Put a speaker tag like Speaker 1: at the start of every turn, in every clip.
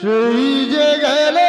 Speaker 1: সেই যে গেলে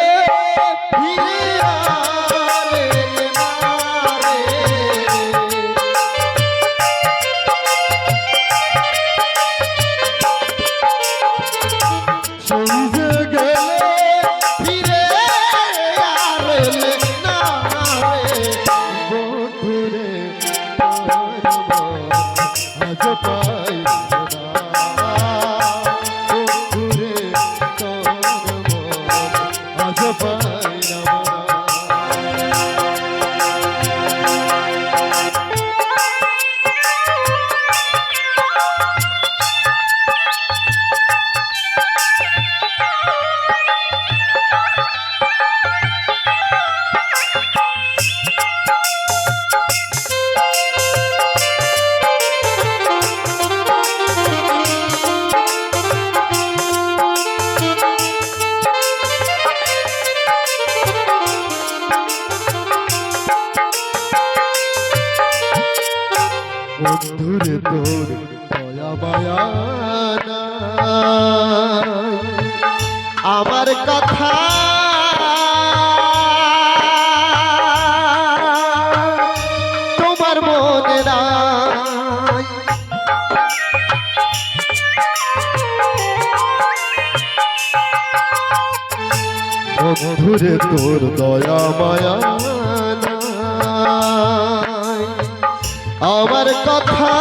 Speaker 1: বন্ধুরে তোর দয়া। আমার কথা তোমার মনে নাই তোর দয়া মায়া আমার কথা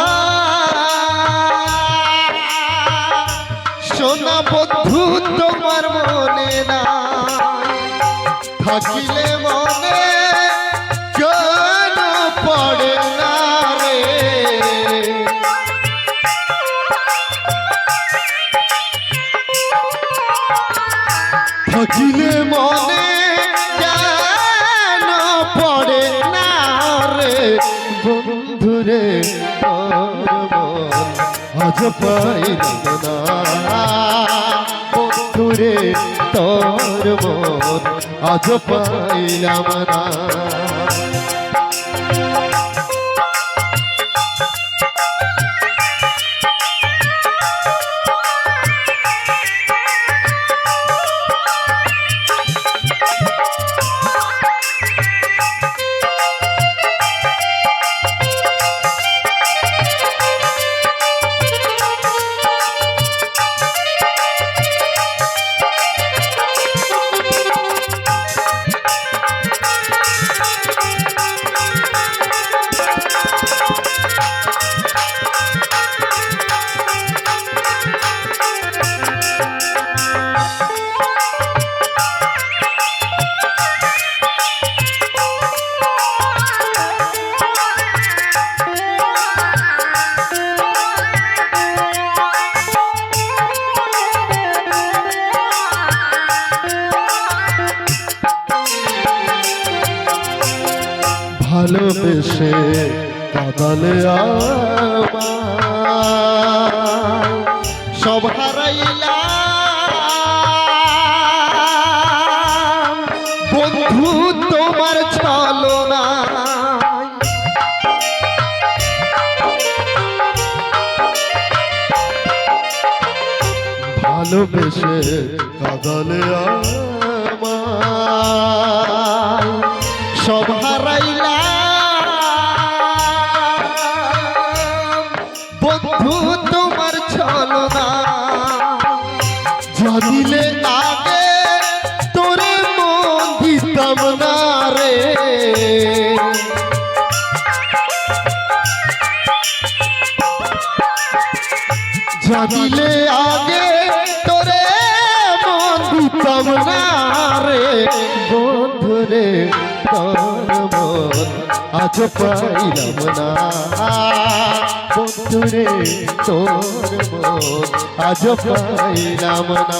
Speaker 1: শোনা বন্ধু তোমার মনে না থাকিলে মনে কেন পড়ে না রে? মনে আজ পাইলাম না বন্ধুরে তোর মন আজ পাইলাম না। ভালোবেসে কাদালে সব হারাইলাম। বন্ধু তোমার চলো না ভালোবেসে কাদালে আমায় সব জানিলে আগে তোরে মন দিতাম না রে বন্ধুরে, তোর মন আজ পাইলাম না। বন্ধুরে, তোর মন আজ পাইলাম না।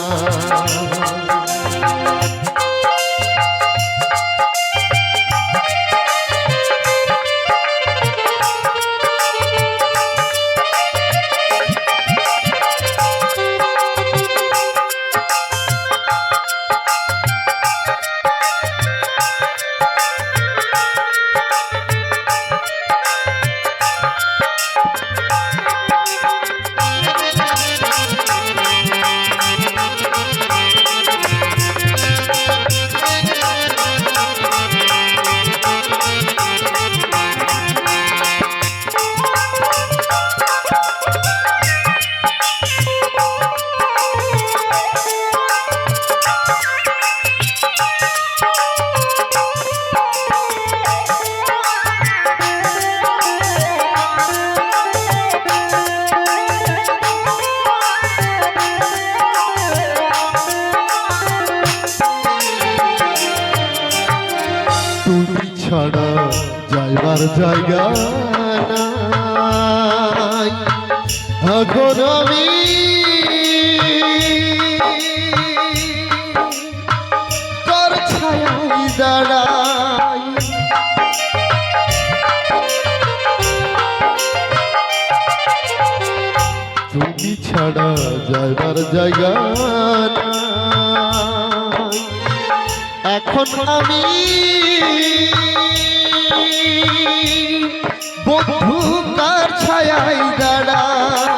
Speaker 1: ছাড়া যাইবার জায়গা এখন আমি তোর ছায়াই দাঁড়াই তুমি ছাড়া যাইবার জায়গা। এখন আমি বন্ধু কার ছায়াই দাঁড়াই।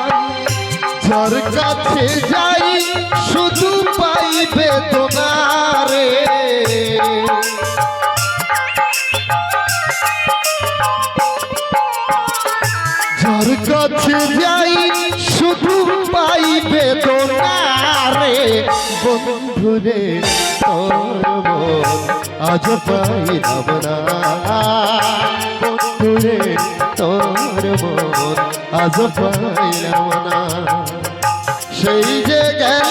Speaker 1: যার কাছে যাই, শুধু পাই বেদনারে যার কাছে যাই, শুধু পাই বেদনারে বন্ধুরে আজ পাইলাম না বন্ধুরে তোর মন আজ পাইলাম না সেই যে গেলে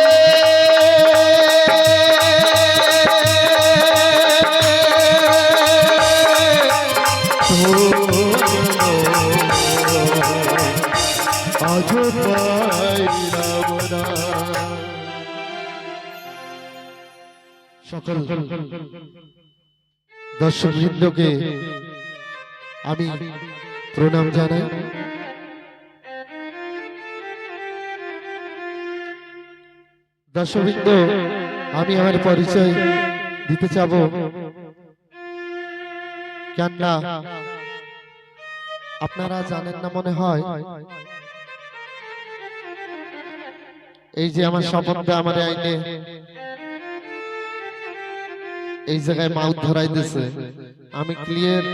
Speaker 1: আজ পাইলাম না সকল দর্শক বৃন্দকে আমি প্রণাম জানাই। দর্শকবৃন্দ, আমি আমার পরিচয় দিতে চাব। কেননা, আপনারা জানেন না মনে হয় এই যে আমার সম্বন্ধে আমার আইনে এই জায়গায় মাউথ ধরাই দিছে আমি ক্লিয়ার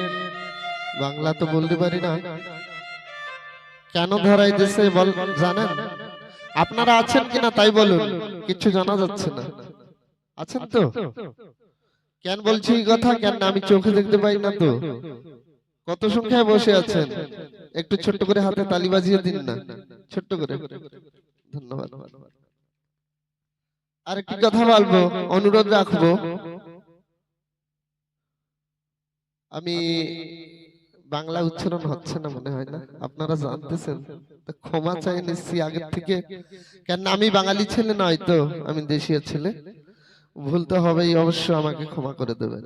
Speaker 1: বাংলা তো বলতে পারি না। কেন ধরাই দিছে বল জানেন? আপনারা আছেন কিনা তাই বলুন। কিছু জানা যাচ্ছে না। আছেন তো? কেন বলছি এই কথা? কেন আমি চোখে দেখতে পাই না তো? কত সংখ্যায় বসে আছেন? একটু ছোট্ট করে হাতে তালি বাজিয়ে দিন না। ছোট্ট করে। ধন্যবাদ আর একটি কথা বলব, অনুরোধ রাখব। আমি বাংলা উচ্চারণ হচ্ছে না মনে হয় না। আপনারা জানতেছেন ক্ষমা চাই নিচ্ছি আগের থেকে। কেন আমি বাঙালি ছেলে নয় তো, আমি দেশীয় ছেলে। ভুল তো হবেই অবশ্য আমাকে ক্ষমা করে দেবেন।